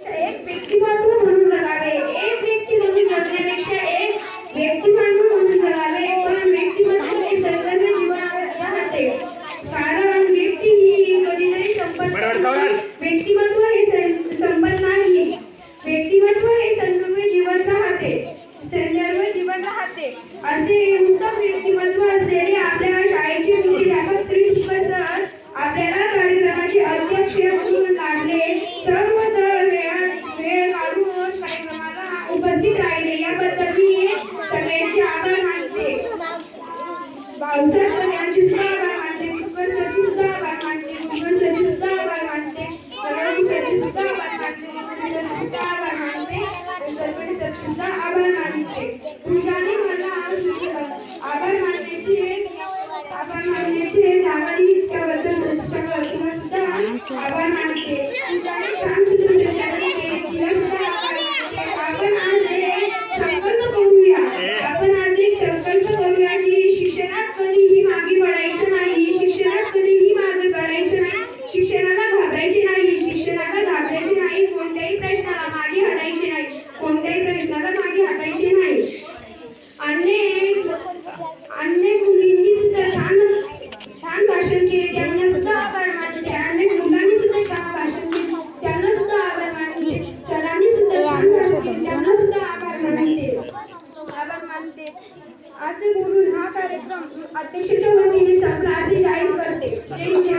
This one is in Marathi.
एक व्यक्तिमत्व म्हणून जगावे. एक व्यक्ती म्हणून जगण्यापेक्षा एक व्यक्तिमत्व म्हणून जगावे. पण व्यक्तिमत्व हे सर्वांना राहते. कारण व्यक्ती ही कधीतरी. व्यक्तिमत्व हे नाही. व्यक्तिमत्व हे जीवन राहते. संदर्भ जीवन राहते. असे उत्तम व्यक्तिमत्व असलेले आपल्या शाळेचे मुख्याध्यापक श्री तुपकर सर आपल्याला कार्यक्रमाचे अध्यक्ष म्हणून लागले. सर्व राहिले. याबद्दल मी सगळ्यांचे आभार मानते. भाऊसाहेब सर सुद्धा आभार मानते. तुपकर सुद्धा आभार मानते. तुपकर सरचे सुद्धा आभार मानते. सरवडी सरचे सुद्धा आभार मानते. सुद्धा आभार मानते. सरवडी सरचे सुद्धा आभार मानते. पूजाने मला आभार मानण्याचे आभार मानण्याचे लावणीच्याबद्दल तिच्याबद्दल सुद्धा आभार मानते. पूजाने छान प्रश्नाला मागे हटायचे नाही. अनेक अनेक मुलींनी सुद्धा छान छान भाषण केले. त्यांना सुद्धा आभार मानते. अनेक मुलांनी सुद्धा छान भाषण केले. त्यांना सुद्धा आभार मानते. सरांनी सुद्धा छान भाषण केले. त्यांना सुद्धा आभार मानते. आभार मानते. असे बोलून हा कार्यक्रम अध्यक्षाच्या वतीने संपला असे जाहीर करते. जय जय